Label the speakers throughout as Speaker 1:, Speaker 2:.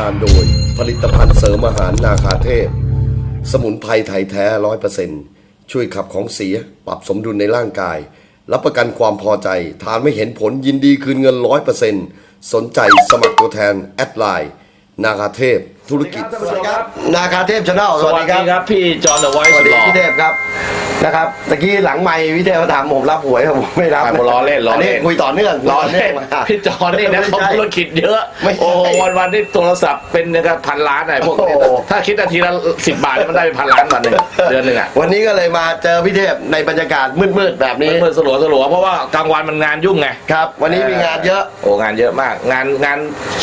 Speaker 1: การโดยผลิตภัณฑ์เสริมอาหารนาคาเทพ สมุนไพรไทยแท้ร้อยเปอร์เซ็นช่วยขับของเสีย ปรับสมดุลในร่างกาย รับประกันความพอใจ ทานไม่เห็นผลยินดีคืนเงินร้อยเปอร์เซ็นสนใจสมัครตัวแทน แอดไลน์ นาคาเทพ ธุรกิจ
Speaker 2: สวัสดีครับ
Speaker 3: นาคาเทพชาแนล
Speaker 2: สวัสดีครับ พี่จอห์นเดอะไว
Speaker 3: ส
Speaker 2: ท์
Speaker 3: วัส
Speaker 2: สุด
Speaker 3: ดี
Speaker 2: หล่อ
Speaker 3: พี่เทพครับนะครับตะกี้หลังไมค์พี่เทพมาถามผมรับหวยผมไม่รับ
Speaker 2: อะผมล้อเล่นล้อเล่น
Speaker 3: คุยต่อเนื่อง
Speaker 2: รอเล่น
Speaker 3: มา
Speaker 2: พี่จอห์นนี่นะ
Speaker 3: ไม่
Speaker 2: เขา
Speaker 3: ใช่
Speaker 2: ธุรกิจเยอะ
Speaker 3: ไม่ใช่
Speaker 2: โอ้โหวันวันๆนี่โทรศัพท์เป็นนะครับพันล้านอะไรพวกนี้
Speaker 3: โอ้โห
Speaker 2: ถ้าคิดนาทีละสิบบาทเนี่ยมันได้เป็นพันล้านวันหนึ่งเดือนหนึ่งอะ
Speaker 3: วันนี้ก็เลยมาเจอพี่เทพในบรรยากาศมืดๆแบบนี้
Speaker 2: เมื่อสลัวสลัวๆเพราะว่ากลางวันมันงานยุ่งไง
Speaker 3: ครับ วันนี้มีงานเยอะ
Speaker 2: โอ้งานเยอะมาก งานงาน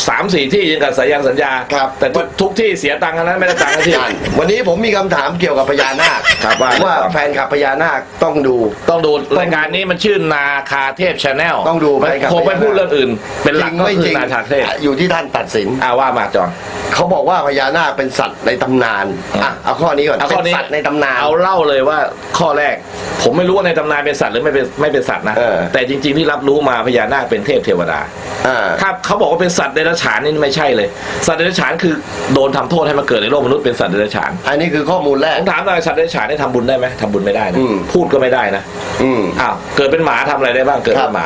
Speaker 2: สามสี่ที่ยังกับสายันสัญญา
Speaker 3: ครับ
Speaker 2: แต่ทุกทุกที่เสียตังค์ทั้งนั้นไม่ได้ตังค์ทั้งที่
Speaker 3: งานวันนี้ผมมีคำถามเกี่ยวกับพญานาค
Speaker 2: ครับว่า
Speaker 3: ว่าแฟนขับพญานาคต้องดู
Speaker 2: ต้องดูรายการนี้มันชื่อนาคาเทพชาแนล
Speaker 3: ต้องดู
Speaker 2: มัน
Speaker 3: ไปกับ
Speaker 2: คงไม่พูดเรื่องอื่น เป็นหลัก
Speaker 3: จริง
Speaker 2: ก็
Speaker 3: ไม่
Speaker 2: คื
Speaker 3: จริ
Speaker 2: องนาคาเทพ
Speaker 3: อยู่ที่ท่านตัดสิน
Speaker 2: อาว่ามาจอน
Speaker 3: เขาบอกว่าพญานาคเป็นสัตว์ในตำนานอะเอาข้อนี้ก่อน
Speaker 2: เอา
Speaker 3: เป็
Speaker 2: ข้อนนี้
Speaker 3: สัตว์ในตำนาน
Speaker 2: เอาเล่าเลยว่าข้อแรก ผมไม่รู้ว่าในตำนานเป็นสัตว์หรือไม่เป็นไม่เป็นสัตว์นะ
Speaker 3: เออ
Speaker 2: แต่จริง ๆที่รับรู้มาพญานาคเป็นเทพเทวดา
Speaker 3: อ่า
Speaker 2: ถ้าเขาบอกว่าเป็นสัตว์เดรัจฉานนี่ไม่ใช่เลย สัตว์เดรัจฉานคือโดนทำโทษให้มาเกิดในโลกมนุษย์เป็นสัตว์เดรัจฉาน
Speaker 3: อันนี้คือข้อมูลแร
Speaker 2: ผ
Speaker 3: ก
Speaker 2: มถามหน่อยสัตว์เดรัจฉานนี่ทำบุญได้ไหมทำบุญไม่ได้นะ
Speaker 3: อืม
Speaker 2: พูดก็ไม่ได้นะ
Speaker 3: อืม
Speaker 2: อ้าวเกิดเป็นหมาทำอะไรได้บ้างเกิดเป็นหมา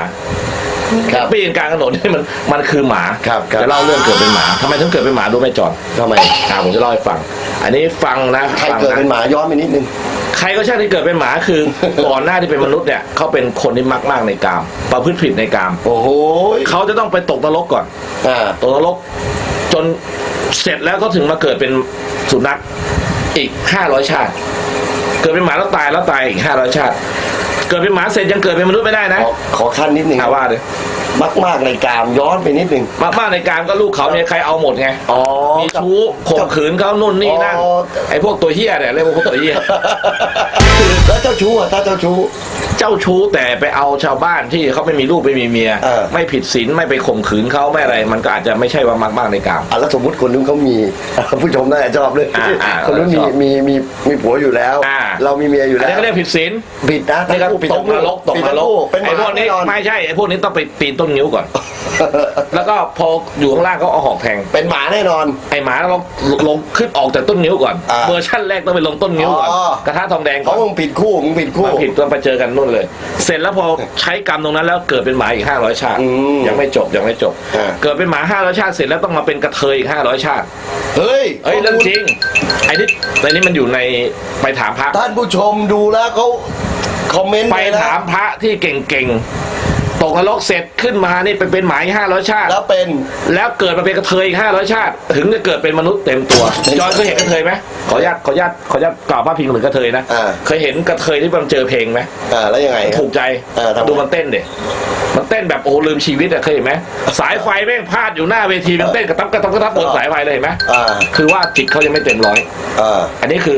Speaker 3: ครับ
Speaker 2: ปีนกลางถนนนี่มันมันคือหมา
Speaker 3: ครับครับ
Speaker 2: จะเล่าเรื่องเกิดเป็นหมาทำไมถึงเกิดเป็นหมารู้ไหมจอน
Speaker 3: ทำไม
Speaker 2: อ่าผมจะเล่าให้ฟัง อันนี้ฟังนะ
Speaker 3: ใคร
Speaker 2: ฟัง
Speaker 3: เกิด
Speaker 2: นะ
Speaker 3: เป็นหมาย้อนไปนิดนึง
Speaker 2: ใครก็ช่างที่เกิดเป็นหมาคือ ก่อนหน้าที่เป็นมนุษย์เนี่ยเขาเป็นคนที่มักมากในกาม ประพฤติผิดในกาม
Speaker 3: โอ้โห
Speaker 2: เขาจะต้องไปตกนรกก่อน
Speaker 3: อ่า
Speaker 2: ตกนรก จน เสร็จแล้วก็ถึงมาเกิดเป็นสุนัขอีกห้าร้อยชาติ เกิดเป็นหมาแล้วตายแล้วตายอีกห้าร้อยชาติ เกิดเป็นหมาเสร็จยังเกิดเป็นมนุษย์ไม่ได้นะ
Speaker 3: ขอขอขั้นนิดนึง
Speaker 2: ถามว่าเลย
Speaker 3: มากมากๆในกามย้อนไปนิดนึง
Speaker 2: มากมากในกามก็ลูกเขาเนี่ยใครเอาหมดไง
Speaker 3: อ๋อ
Speaker 2: มีชู้ข่มขืนเขานู่นนี่นั่น
Speaker 3: อ๋อ
Speaker 2: ไอ้พวกตัวเฮี้ยเนี่ยเรียกว่าพวกตัวเฮี้ย
Speaker 3: แล้วเจ้าชู้อะถ้าเจ้าชู้
Speaker 2: เจ้าชู้แต่ไปเอาชาวบ้านที่เขาไม่มีลูกไม่มีเมีย
Speaker 3: เออ
Speaker 2: ไม่ผิดศีลไม่ไปข่มขืนเขาไม่อะไร มันก็อาจจะไม่ใช่ว่ามากมากในกาม
Speaker 3: อะแล้วสมมติคนนู้นเขามี ผู้ชมน่าจะชอบเลย
Speaker 2: อ่าอ่า
Speaker 3: คนนู้นมี
Speaker 2: ชอบ
Speaker 3: มีมีมีผัวอยู่แล้ว
Speaker 2: อ่า
Speaker 3: เรามีเมียอยู่
Speaker 2: อัน
Speaker 3: แล้ว
Speaker 2: นี้ก็เรียกผิดศีล
Speaker 3: ผิดนะ
Speaker 2: นี่ก็
Speaker 3: ทั้งคู่ผิด
Speaker 2: ต
Speaker 3: ทั้
Speaker 2: ก
Speaker 3: งคู่
Speaker 2: นรกตก
Speaker 3: ผิด
Speaker 2: น
Speaker 3: ทั้ง
Speaker 2: รก
Speaker 3: คู่เป็นห
Speaker 2: ไอ้พว
Speaker 3: มาก
Speaker 2: นี้
Speaker 3: แน่นอน
Speaker 2: ไม่ใช่ไอ้พวกนี้ต้องไปปีนต้นนิ้วก่อน แล้วก็พออยู่ข้างล่างก็เอาหอกแทง
Speaker 3: เป็นหมาแน่นอน
Speaker 2: ไอหมาเราลงขึ้นออกจากต้นนิ้วก่อน
Speaker 3: อ่า
Speaker 2: เวอร์ชั่นแรกต้องไปลงต้นนิ้วก่อน
Speaker 3: อ๋อ
Speaker 2: กระทะทองแดง
Speaker 3: เพ
Speaker 2: ก่อ
Speaker 3: ราะมึงผิดคู่มึงผิดคู่
Speaker 2: มาผิดต้องไปเจอกันนู่นเลย เสร็จแล้วพอใช้กรรมตรงนั้นแล้วเกิดเป็นหมาอีกห้าร้อยชาติ
Speaker 3: อืม
Speaker 2: ยังไม่จบยังไม่จบ
Speaker 3: อ่า
Speaker 2: เกิดเป็นหมาห้าร้อยชาติเสร็จแล้วต้องมาเป็นกระเทยอีกห้าร้อยชาติ
Speaker 3: เฮ้ย
Speaker 2: เอ้ยเรื่องจริงไอ้นี่ไอ้นี่มันอยู่ในไปถามพระ
Speaker 3: ท่านผู้ชมดูแล้วเขาคอมเมนต์
Speaker 2: ไปถามพระที่เก่ง ตกนรกเสร็จขึ้นมานี่ไปเป็นหมาอีกห้าร้อยชาติ
Speaker 3: แล้วเป็น
Speaker 2: แล้วเกิดมาเป็นกระเทยอีกห้าร้อยชาติ ถึงจะเกิดเป็นมนุษย์เต็มตัวจอยเคยเห็นกระเทยไหมขออนุญาตขออนุญาตขออนุญาตกล่าวพาดพิงถึงกระเทยนะ
Speaker 3: อ่า
Speaker 2: เคยเห็นกระเทยที่มันเจอเพลงไหม
Speaker 3: อ่าแล้วยังไงครับ
Speaker 2: ถูกใจ
Speaker 3: เออทำไม
Speaker 2: ดูมันเต้นเด็ มันเต้นแบบโอ้ลืมชีวิตอะเคยเห็นไหมสายไฟแม่งพาดอยู่หน้าเวทีมันเต้นกระตับกระตับกระตับบนสายไฟเลยเห็นไหม
Speaker 3: อ่า
Speaker 2: คือว่าจิตเขายังไม่เต็มร้อย
Speaker 3: อ่า
Speaker 2: อันนี้คือ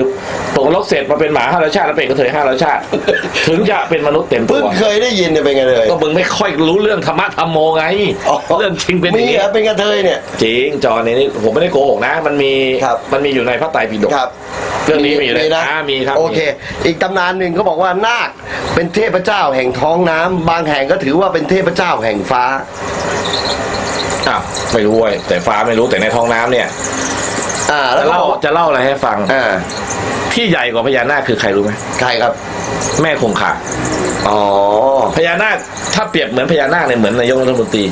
Speaker 2: ตกนรกเสร็จมาเป็นหมาห้าร้อยชาติแล้วเป็นกระเทยห้าร้อยชาติ ถึงจะเป็นมนุษย์เต็มตั
Speaker 3: เพิ่ง
Speaker 2: ว
Speaker 3: เคยได้ยินเนี่ยเป็นไงเลย
Speaker 2: ก็มึงไม่ค่อยรู้เรื่องธรรมะธรรมโมไง
Speaker 3: อ๋อ
Speaker 2: เรื่องจริงเป็นอ
Speaker 3: มี
Speaker 2: ย่างนี้
Speaker 3: เหรอเป็นกระเทยเนี่ย
Speaker 2: จริงจอนี่นี่ผมไม่ได้โกหกนะ มันมี
Speaker 3: ครับ
Speaker 2: มันมีอยู่ในพระไตรปิฎก
Speaker 3: ครับ
Speaker 2: เรื่องนี้มีเลย
Speaker 3: นะ
Speaker 2: อ่ามีครับ
Speaker 3: โอเค อีกตำนานหนึ่งเขาบอกว่านาคเป็นเทพเจ้าแห่งท้องน้ำบางแห่งก็ถือว่าเป็นเทพเจ้าแห่งฟ้า
Speaker 2: อ้าวไม่รู้เว้ยแต่ฟ้าไม่รู้แต่ในท้องน้ำเนี่ย
Speaker 3: อ่า แล้
Speaker 2: จะ
Speaker 3: วก็
Speaker 2: เล่า
Speaker 3: บอก
Speaker 2: จะเล่าอะไรให้ฟัง
Speaker 3: อ่า
Speaker 2: ที่ใหญ่กว่าพญานาคคือใครรู้ไหม
Speaker 3: ใครครับ
Speaker 2: แม่คงคา
Speaker 3: อ๋อ
Speaker 2: พญานาคถ้าเปรียบเหมือนพญานาคเนี่ยเหมือนนายกรัฐมนตรี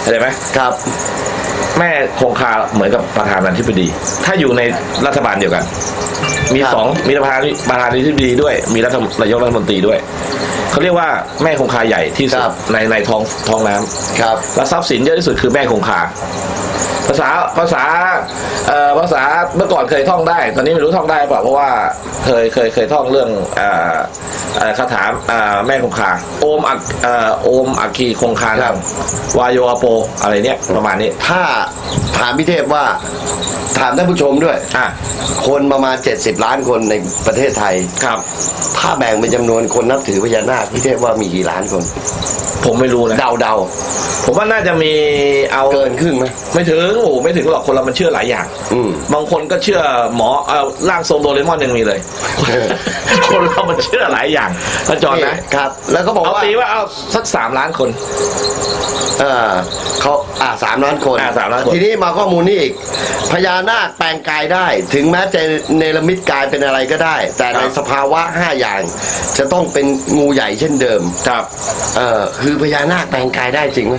Speaker 2: เข้าใจไหม
Speaker 3: ครับ
Speaker 2: แม่คงคาเหมือนกับประธานาธิบดี ถ้าอยู่ในรัฐบาลเดียวกัน มี
Speaker 3: ครับ
Speaker 2: สองมีประธานประธานาธิบดีด้วย มีรัฐนายกรัฐมนตรีด้วย เขาเรียกว่าแม่คงคาใหญ่ที่สุดในในท้องท้องน้ำ
Speaker 3: ครับ
Speaker 2: และทรัพย์สินเยอะที่สุดคือแม่คงคา ภาษาภาษาเอ่อภาษาเมื่อก่อนเคยท่องได้ ตอนนี้ไม่รู้ท่องได้เปล่าเพราะว่าเคยเคยเคยท่องเรื่องเอ่อเอ่อคาถาเอ่อแม่คงคาโอมอักเอ่อโอมอักคีคงคา
Speaker 3: ครับ
Speaker 2: วายโยอโปอะไรเนี่ยประมาณนี้
Speaker 3: ถ้าถามพี่เทพว่าถามท่านผู้ชมด้วย
Speaker 2: อะ
Speaker 3: คนประมาณ 70 ล้านคนในประเทศไทย
Speaker 2: ครับ
Speaker 3: ถ้าแบ่งเป็นจำนวนคนนับถือพญานาคพี่เทพว่ามีกี่ล้านคน
Speaker 2: ผผมไม่รู้นะ
Speaker 3: เดาเดา
Speaker 2: ผมว่าน่าจะมีเอา
Speaker 3: ๆเกินครึ่งไหม
Speaker 2: ไม่ถึงโอ้โหไม่ถึงหรอกคนเรามันเชื่อหลายอย่าง
Speaker 3: อืม
Speaker 2: บางคนก็เชื่อหมอเอาร่างทรงโดเรมอนยังมีเลย คนเรามันเชื่อหลายอย่างนะจอนนะ
Speaker 3: ครับ แล้วก็บอก
Speaker 2: เอา
Speaker 3: ว่า
Speaker 2: ตีว่าเอาสักสามล้านคน
Speaker 3: เออเขาอ่าสามล้านคน
Speaker 2: อ่าสามล้านคน
Speaker 3: ทีนี้มาข้อมูลนี้อีกพญานาคแปลงกายได้ ถึงแม้จะเนรมิตกายเป็นอะไรก็ได้ แต่ในสภาวะห้าอย่าง จะต้องเป็นงูใหญ่เช่นเดิม
Speaker 2: ครับ
Speaker 3: เออคือพญานาคแปลงกายได้จริงไหม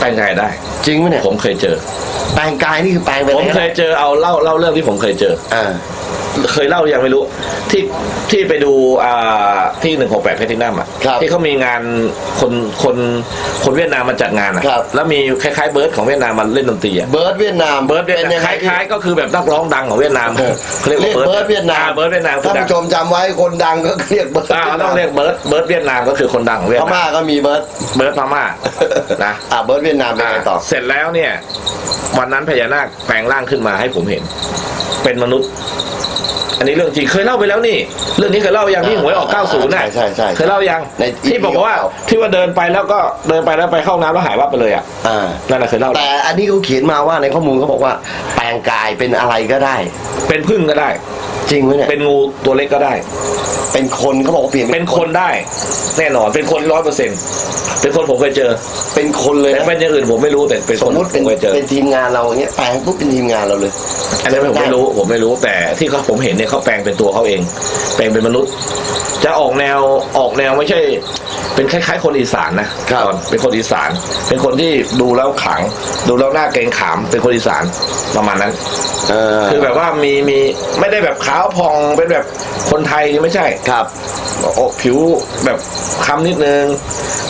Speaker 2: แต่งไงได้
Speaker 3: จริงไหมเนี่ย
Speaker 2: ผมเคยเจอ
Speaker 3: แปลงกายนี่คือแปลงไป
Speaker 2: ผม
Speaker 3: ไหน
Speaker 2: เคยเจอเอาเล่าเล่าเรื่องที่ผมเคยเจอ
Speaker 3: อ่า
Speaker 2: เคยเล่าหรือยังไม่รู้ ที่ที่ไปดูอ่าที่หนึ่งหกแปดเพชรทินัมอะ
Speaker 3: ครับ
Speaker 2: ที่เขามีงานคนคนคนเวียดนามมาจัดงานอะ
Speaker 3: ครับ
Speaker 2: แล้วมีคล้ายๆเบิร์ดของเวียดนามมันเล่นดนตรีอะ
Speaker 3: เบิร์ดเวียดนาม
Speaker 2: เบิร์ดเวียด
Speaker 3: ป็น
Speaker 2: นาม
Speaker 3: ง
Speaker 2: ค
Speaker 3: ไง
Speaker 2: ล้ายๆก็คือแบบนักร้องดังของเวียดนาม
Speaker 3: เออ
Speaker 2: เขาเรียก
Speaker 3: เรียก
Speaker 2: ว่า
Speaker 3: เบิร์ดเวียดนาม
Speaker 2: อ่เบิร์ดเวียดนามคื
Speaker 3: ท่า
Speaker 2: อนดัง
Speaker 3: ผู้ชมจำไว้คนดังก็เรียกเบิร์ด
Speaker 2: อ่าต้องเรียกเบิร์ดเบิร์ดเวียดนามก็คือคนดังของเวีย
Speaker 3: พ
Speaker 2: ดนา
Speaker 3: ม่ามก็มีเบิร์ด
Speaker 2: เบิร์ดพม่านะ
Speaker 3: อ่าเบิร์ดเวียดนามเป็นไงต่อ
Speaker 2: เสร็จแล้วเนี่ย วันนั้นพญานาคแปลงร่างขึ้นมาให้ผมเห็น เป็นมนุษย์ อันนี้เรื่องจริงเคยเล่าไปแล้วนี่ เรื่องนี้เคยเล่ายังที่หวยออก 90น่ะ
Speaker 3: ใช่ใช่
Speaker 2: เคยเล่ายัง
Speaker 3: ใน
Speaker 2: ที่บอกว่า
Speaker 3: เก่า
Speaker 2: ที่ว่าเดินไปแล้วก็เดินไปแล้วไปเข้าน้ำแล้วหายวับไปเลยอะ
Speaker 3: อ่า
Speaker 2: นั่นแหละเคยเล่า
Speaker 3: แต่อันนี้เขาเขียนมาว่าในข้อมูลเขาบอกว่าแปลงกายเป็นอะไรก็ได้
Speaker 2: เป็นพึ่งก็ได้
Speaker 3: จริงไหมเนี่ย
Speaker 2: เป็นงูตัวเล็กก็ได้
Speaker 3: เป็นคนเขาบอกว่าเปลี่ยน
Speaker 2: เป็นคนได้ แน่นอนเป็นคนร้อยเปอร์เซ็นต์เป็นคนผมเคยเจอ
Speaker 3: เป็นคนเลย
Speaker 2: แต่
Speaker 3: นะ
Speaker 2: เป็นอย่างอื่นผมไม่รู้แต่เป็น
Speaker 3: ส
Speaker 2: ค
Speaker 3: ม
Speaker 2: น
Speaker 3: มติ
Speaker 2: ผ
Speaker 3: เป็น
Speaker 2: มเคยเจอ
Speaker 3: เป็นทีมงานเราอย่างเงี้ยแปลงปุ๊บเป็นทีมงานเราเลย
Speaker 2: อันนี้ผมไม่รู้ผมไม่รู้แต่ที่เขาผมเห็นเนี่ยเขาแปลงเป็นตัวเขาเอง แปลงเป็นมนุษย์ จะออกแนวออกแนวไม่ใช่ เป็นคล้าย ๆ คนอีสานนะครับตอนเป็นคนอีสาน เป็นคนที่ดูแล้วขลัง ดูแล้วหน้าเกรงขาม เป็นคนอีสานประมาณนั้น
Speaker 3: เออ
Speaker 2: คือแบบว่ามีมีไม่ได้แบบขาวพองเป็นแบบคนไทยไม่ใช่
Speaker 3: ครับ
Speaker 2: โอ้ผิวแบบคล้ำนิดนึง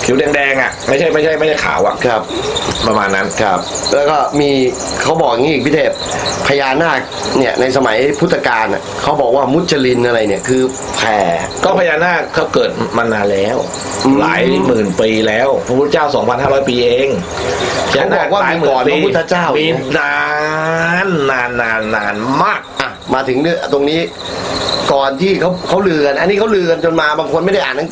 Speaker 2: ผิวแดงๆอะ ไม่ใช่ไม่ใช่ไม่ใช่ขาวอะ
Speaker 3: ครับ
Speaker 2: ประมาณนั้น
Speaker 3: ครับ แล้วก็มีเขาบอกอย่างนี้อีกพี่เทพพญานาคเนี่ยในสมัยพุทธกาลน่ะเขาบอกว่ามุจลินอะไรเนี่ยคือแผ่
Speaker 2: ก็พญานาคเขาเกิดมานานแล้ว
Speaker 3: อืม
Speaker 2: หลายหมื่นปีแล้วพระพุทธเจ้า 2,500 ปีเอง
Speaker 3: เขาบอกว่ามีก่อนพระพุทธเจ้าอี
Speaker 2: มี
Speaker 3: กนะ
Speaker 2: นานนานนานนานมาก
Speaker 3: อะมาถึงเรื่องตรงนี้ ก่อนที่เขาเขาลือกัน อันนี้เขาลือกันจนมาบางคนไม่ได้อ่านหนัง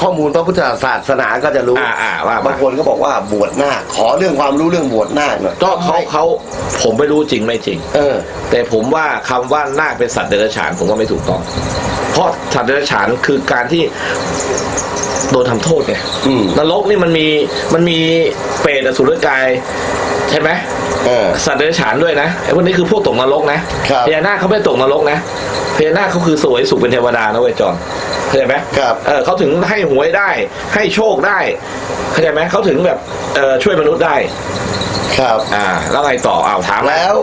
Speaker 3: ข้อมูลพระพุทธศาสนาก็จะรู้
Speaker 2: อ่าอ่าว่า
Speaker 3: บางคนก็บอกว่าบวชนาคขอเรื่องความรู้เรื่องบวชนาคหน่อย
Speaker 2: ก็เขาเขาผมไม่รู้จริงไม่จริง
Speaker 3: เออ
Speaker 2: แต่ผมว่าคำว่านาคเป็นสัตว์เดรัจฉานผมว่าไม่ถูกต้อง เพราะสัตว์เดรัจฉานคือการที่โดนทำโทษไง
Speaker 3: อืม
Speaker 2: นรกนี่มันมีมันมีเปรตอสุรกายใช่ไหม
Speaker 3: เออ
Speaker 2: สัตว์เดรัจฉานด้วยนะไอ้พวกนี้คือพวกตกนรกนะครับพญานาคเขาไม่ได้ตกนรกนะพญานาคเขาคือสวยสุขเป็นเทวดานะเว้ยจอนเข้าใจไหม
Speaker 3: ครับ
Speaker 2: เออเขาถึงให้หวยได้ ให้โชคได้เข้าใจไหมเขาถึงแบบเออช่วยมนุษย์ได้
Speaker 3: ครับ
Speaker 2: อ่า แล้วไงต่ออ้าวถาม
Speaker 3: แล้ว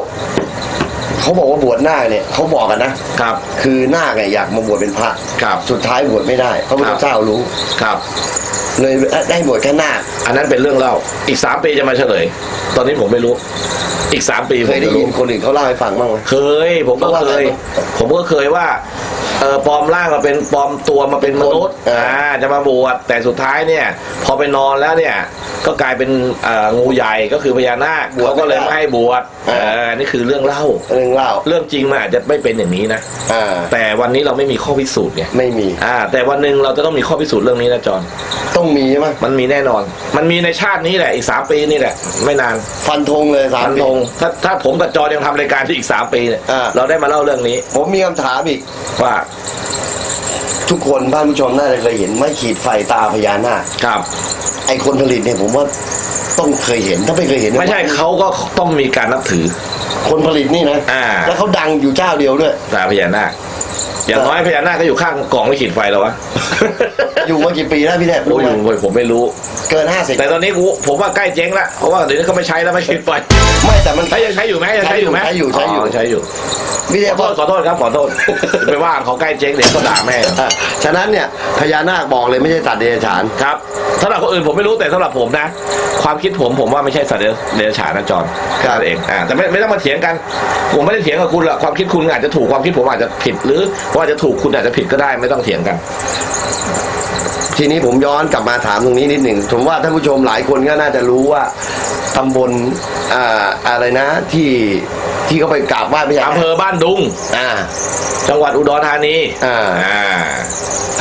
Speaker 3: เขาบอกว่าบวชนาคเนี่ยเขาบอกกันนะครับ คือนาคเนี่ยอยากมาบวชเป็นพระ
Speaker 2: ครับ
Speaker 3: สุดท้ายบวชไม่ได้พระพุท
Speaker 2: ค
Speaker 3: ธ
Speaker 2: รับ
Speaker 3: เจ้ารู้
Speaker 2: ครับ
Speaker 3: เลยได้บวชแค่นาค
Speaker 2: อันนั้นเป็นเรื่องเล่า อีกสามปีจะมาเฉลย ตอนนี้ผมไม่รู้ อีกสามปี
Speaker 3: เค
Speaker 2: ผม
Speaker 3: ยได้
Speaker 2: จะ
Speaker 3: ยิ
Speaker 2: รู้
Speaker 3: นคนอื่นเขาเล่าให้ฟังบ้างไหม
Speaker 2: เคย ผมก็
Speaker 3: ว่า
Speaker 2: เคย
Speaker 3: ไง
Speaker 2: ผมก็เคยว่าเออปลอมร่างมาเป็นปลอมตัวมาเป็นมนุษย์
Speaker 3: เอออ่
Speaker 2: อ่าจะมาบวชแต่สุดท้ายเนี่ย พอไปนอนแล้วเนี่ย ก็กลายเป็นเอ่องูใหญ่ก็คือพญานาคเขาก็เลยไม่ให้บวชเออนี่คือเรื่องเล่า
Speaker 3: เรื่องเล่า
Speaker 2: เรื่องจริงมันอาจจะไม่เป็นอย่างนี้นะ
Speaker 3: อ่า
Speaker 2: แต่วันนี้เราไม่มีข้อพิสูจน์ไง
Speaker 3: ไม่มี
Speaker 2: อ่า แต่วันหนึ่งเราจะต้องมีข้อพิสูจน์เรื่องนี้นะจอน
Speaker 3: ต้องมีใช่ไหม
Speaker 2: มันมีแน่นอน มันมีในชาตินี้แหละอีกสามปีนี่แหละ ไม่นาน
Speaker 3: ฟันธงเลยสาม
Speaker 2: พัน
Speaker 3: ปี
Speaker 2: ธงถ้าถ้าผมกับจอยังทำรายการที่อีกสามปีเนี่ย
Speaker 3: อ่า
Speaker 2: เราได้มาเล่าเรื่องนี้
Speaker 3: ผมมีคำถามอีก
Speaker 2: ว่า
Speaker 3: ทุกคนบ้านผู้ชมน่าจะเคยเห็นไม่ขีดไฟตาพญานาค
Speaker 2: ครับ
Speaker 3: ไอคนผลิตเนี่ยผมว่าต้องเคยเห็นถ้าไม่เคยเห็น
Speaker 2: ไม่ใช่เขาก็ต้องมีการนับถือ
Speaker 3: คนผลิตนี่นะ
Speaker 2: อ่า
Speaker 3: แล้วเขาดังอยู่เจ้าเดียวด้วย
Speaker 2: ตาพญานาค อย่างน้อยพญานาคก็อยู่ข้างกล่องไม่ขีดไฟแล้ววะ
Speaker 3: อยู่มากี่ปีแล้วพี่แทบ
Speaker 2: โอ้
Speaker 3: รู้
Speaker 2: ย
Speaker 3: ไหม
Speaker 2: โอ้ยผมไม่รู้
Speaker 3: เกินห้าสิบ
Speaker 2: แต่ตอนนี้กูผมว่าใกล้เจ๊งละเพราะว่าเดี๋ยวนี้เขาไม่ใช้แล้วไม่ขีดไฟ
Speaker 3: ไม่แต่มัน
Speaker 2: ใช้ยังใช้อยู่ไหมยังใช้อยู่ไหม
Speaker 3: ใช้อยู่ใช้อยู่
Speaker 2: ใช้อยู่
Speaker 3: พี่แท
Speaker 2: ข
Speaker 3: บ
Speaker 2: อโทษขอโทษครับขอโทษไปว่าเขาใกล้เจ๊งเดี๋ยวเขาด่าแม่
Speaker 3: อะฉะนั้นเนี่ยพญานาคบอกเลยไม่ใช่สัตว์เดรัจฉาน
Speaker 2: ครับสำหรับคนอื่นผมไม่รู้แต่สำหรับผมนะ ความคิดผมผมว่าไม่ใช่สัตว์เดรัจฉานนะจอน
Speaker 3: ครับ
Speaker 2: นั่นเองอ่าแต่ไม่ไม่ต้องมาเถียงกัน ผมไม่ได้เถียงกับคุณหรอกความคิดคุณอาจจะถูกความคิดผมอาจจะผิด หรือว่าอาจจะถูกคุณอาจจะผิดก็ได้ไม่ต้องเถียงกัน
Speaker 3: ทีนี้ผมย้อนกลับมาถามตรงนี้นิดหนึ่งผมว่าท่านผู้ชมหลายคนก็น่าจะรู้ว่าตำบลอ่าอะไรนะที่ ที่เขาไปกราบไหว้พญานา
Speaker 2: อำ
Speaker 3: ค
Speaker 2: เภอบ้านดุง
Speaker 3: อ่า
Speaker 2: จังหวัดอุดรธานี
Speaker 3: อ่า
Speaker 2: อ่า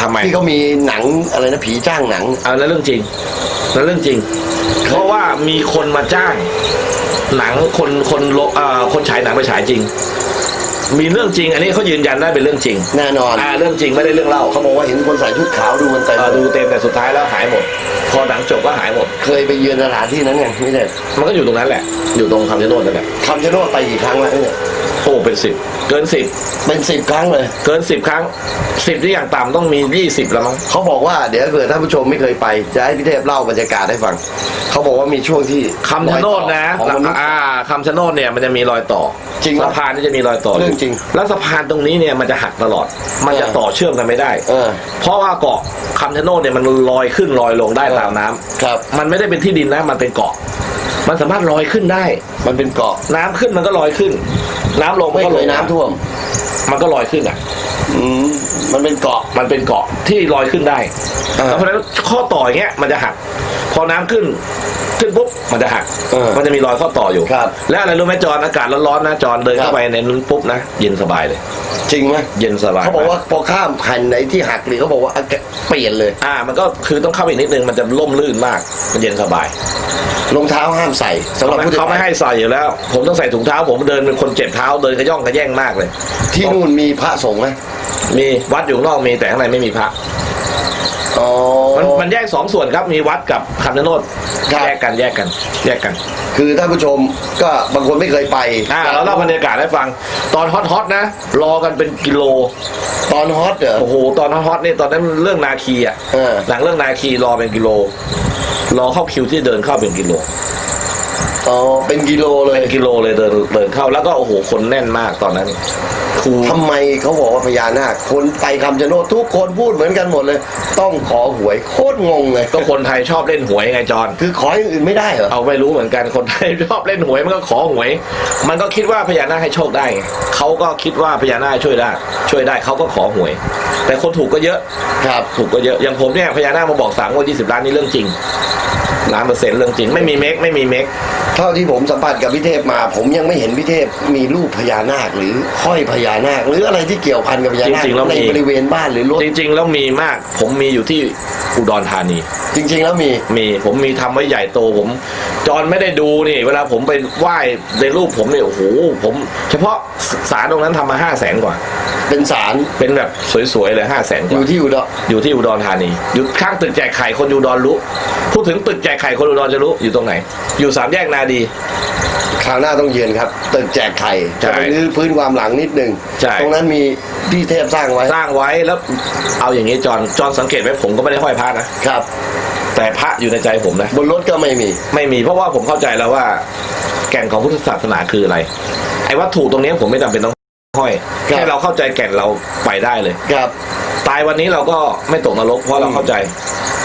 Speaker 2: ทำไม
Speaker 3: ที่เขามีหนังอะไรนะผีจ้างหนัง
Speaker 2: เอานั่นเรื่องจริงนั่นเรื่องจริง เพราะว่ามีคนมาจ้าง หนังคนคนโลเอ่อคนฉายหนังไปฉายจริง มีเรื่องจริง อันนี้เขายืนยันได้เป็นเรื่องจริง
Speaker 3: แน่นอน
Speaker 2: อ่าเรื่องจริงไม่ได้เรื่องเล่า
Speaker 3: เขาบอกว่าเห็นคนใส่ชุดขาวดูมันเต็ม
Speaker 2: เอ่อดูเต็มแต่สุดท้ายแล้วหายหมด พอหนังจบก็หายหมด
Speaker 3: เคยไปเยือนสถานที่นั้นไงพี่เทพ
Speaker 2: มันก็อยู่ตรงนั้นแหละ อยู่ตรงคำชะโนดนั่นแหละ
Speaker 3: คำชะโนดไปกี่ครั้งแล้วเนี่ย
Speaker 2: โอ้เป็นสิบเกินสิบ
Speaker 3: เป็นสิบครั้งเลย
Speaker 2: เกินสิบครั้งสิบที่อย่างต่ำต้องมียี่สิบแล้วมั้ง
Speaker 3: เขาบอกว่าเดี๋ยวเผื่อท่านผู้ชมไม่เคยไป จะให้พี่เทพเล่าบรรยากาศให้ฟัง เขาบอกว่ามีช่วงที่
Speaker 2: คำชะโนดนะ
Speaker 3: ของมนุษย์
Speaker 2: อ่าคำชะโนดเนี่ยมันจะมีรอยต่อ
Speaker 3: จริงเหรอ
Speaker 2: สะพานนี่จะมีรอยต่อ
Speaker 3: เรื่องจริง
Speaker 2: แล้วสะพานตรงนี้เนี่ยมันจะหักตลอด มันจะ
Speaker 3: เออ
Speaker 2: ต่อเชื่อมกันไม่ได้
Speaker 3: เออ
Speaker 2: เพราะว่าเกาะคำชะโนดเนี่ยมันลอยขึ้นลอยลงได้ตามน้ำ
Speaker 3: ครับ
Speaker 2: มันไม่ได้เป็นที่ดินนะมันเป็นเกาะ มันสามารถลอยขึ้นได้
Speaker 3: มันเป็นเกาะ
Speaker 2: น้ำขึ้นมันก็ลอยขึ้น น้ำลงมัน
Speaker 3: ไม่
Speaker 2: ก็
Speaker 3: เค
Speaker 2: ล
Speaker 3: ย
Speaker 2: ง
Speaker 3: น้ำท่วม
Speaker 2: มันก็ลอยขึ้นอะ
Speaker 3: อืมมันเป็นเกาะ
Speaker 2: มันเป็นเกาะที่ลอยขึ้นได้
Speaker 3: อ่า
Speaker 2: แล้วเพราะฉะนั้นข้อต่ออย่างเงี้ยมันจะหัก พอน้ำขึ้น ขึ้นปุ๊บมันจะหัก
Speaker 3: เออ
Speaker 2: มันจะมีรอยข้อต่ออยู่
Speaker 3: ครับ
Speaker 2: และอะไรรู้ไหมจอนอากาศร้อนๆนะจอนเดิน
Speaker 3: ครั
Speaker 2: เข้า
Speaker 3: บ
Speaker 2: ไปในนั้นปุ๊บนะเย็นสบายเลย
Speaker 3: จริงไหม
Speaker 2: เย็นสบาย
Speaker 3: เขาบอกว่าพอข้ามแผ่นไหนที่หักหรือเขาบอกว่าอากาศเปลี่ยนเลย
Speaker 2: อ่า มันก็คือต้องเข้าไปอีกนิดนึงมันจะล่มลื่นมาก มันเย็นสบาย
Speaker 3: รองเท้าห้ามใส่สำหรับผู้ที่
Speaker 2: เขาไม่ให้ใส่อยู่แล้ว ผมต้องใส่ถุงเท้า ผมเดินเป็นคนเจ็บเท้าเดินขย่องขย่งมากเลย
Speaker 3: ที่นู่นมีพระสงฆ์ไหม
Speaker 2: มีวัดอยู่ข้างนอกมีแต่ข้างในไม่มีพระ
Speaker 3: อ๋อ
Speaker 2: มันมันแยกสองส่วนครับ มีวัดกับคำชะโนด
Speaker 3: ครับ
Speaker 2: แยกกันแยกกัน แยกกัน
Speaker 3: คือท่านผู้ชมก็บางคนไม่เคยไป
Speaker 2: อ่าเราเล่าบรรยากาศให้ฟัง ตอนฮอตฮอตๆนะ รอกันเป็นกิโล
Speaker 3: ตอนฮอตเหรอ
Speaker 2: โอ้โห ตอนฮอตฮอตๆนี่ตอนนั้นเรื่องนาคีอะ
Speaker 3: เออ
Speaker 2: หลังเรื่องนาคีรอเป็นกิโล รอเข้าคิวที่เดินเข้าเป็นกิโล
Speaker 3: อ๋อเป็นกิโลเลย
Speaker 2: เป็นกิโลเลยเดินเดินเข้าแล้วก็โอ้โหคนแน่นมากตอนนั้นครู
Speaker 3: ทำไมเขาบอกว่าพญานาคคนไปคำชะโนดทุกคนพูดเหมือนกันหมดเลย ต้องขอหวยโคตรงงเลย
Speaker 2: ก็คนไทยชอบเล่นหวยไงจอน
Speaker 3: คือขออย่างอื่นไม่ได้เหรอ
Speaker 2: เอาไม่รู้เหมือนกันคนไทยชอบเล่นหวยมันก็ขอหวย มันก็คิดว่าพญานาคให้โชคได้ไงเขาก็คิดว่าพญานาคช่วยได้ ช่วยได้เขาก็ขอหวย แต่คนถูกก็เยอะ
Speaker 3: ครับ
Speaker 2: ถูกก็เยอะอย่างผมเนี่ยพญานาคมาบอกสามงวดยี่สิบล้านนี่เรื่องจริง ล้านเปอร์เซ็นต์เรื่องจริงไม่มีเมคไม่มีเมค
Speaker 3: เท่าที่ผมสัมผัสกับพี่เทพมา ผมยังไม่เห็นพี่เทพมีรูปพญานาคหรือห้อยพญานาค หรืออะไรที่เกี่ยวพันกับพญานาค
Speaker 2: จริงๆแล้ว
Speaker 3: ใน
Speaker 2: มี
Speaker 3: บริเวณบ้านหรือรถ
Speaker 2: จริงๆ แล้วมีมาก ผมมีอยู่ที่อุดรธานี
Speaker 3: จริง ๆ แล้วมี
Speaker 2: มีผมมีทำไว้ใหญ่โตผม จอนไม่ได้ดูนี่เวลาผมไปไหว้ในรูปผมเนี่ยโอ้โหผม เฉพาะสารตรงนั้นทำมาห้าแสนกว่า
Speaker 3: เป็นสาร
Speaker 2: เป็นแบบสวยๆเลยห้าแสนก
Speaker 3: อ
Speaker 2: ว่า
Speaker 3: ยู่ที่อุดร
Speaker 2: อยู่ที่อุดรธานีอยู่ข้างตึกแจกไข่คนอุดรรู้พูดถึงตึกแจกไข่คนอุดรจะรู้อยู่ตรงไหน อยู่สามแยกนาดี
Speaker 3: คราวหน้าต้องเยือนครับตึกแจกไข่
Speaker 2: ใช่
Speaker 3: จะไปรื้อพื้นความหลังนิดนึง
Speaker 2: ใช่
Speaker 3: ตรงนั้นมี พี่เทพสร้างไว้
Speaker 2: สร้างไว้แล้ว เอาอย่างนี้จอนจอนสังเกตไหมผมก็ไม่ได้ห้อยพระนะ
Speaker 3: ครับ
Speaker 2: แต่พระอยู่ในใจผมนะ
Speaker 3: บนรถก็ไม่มี
Speaker 2: ไม่มีเพราะว่าผมเข้าใจแล้วว่า แก่นของพุทธศาสนาคืออะไร ไอ้วัตถุตรงนี้ผมไม่จำเป็นต้องห้อย
Speaker 3: ครับ
Speaker 2: แค่เราเข้าใจแก่นเราไปได้เลย
Speaker 3: ครับ
Speaker 2: ตายวันนี้เราก็ไม่ตกนรกเพราะเราเข้าใจ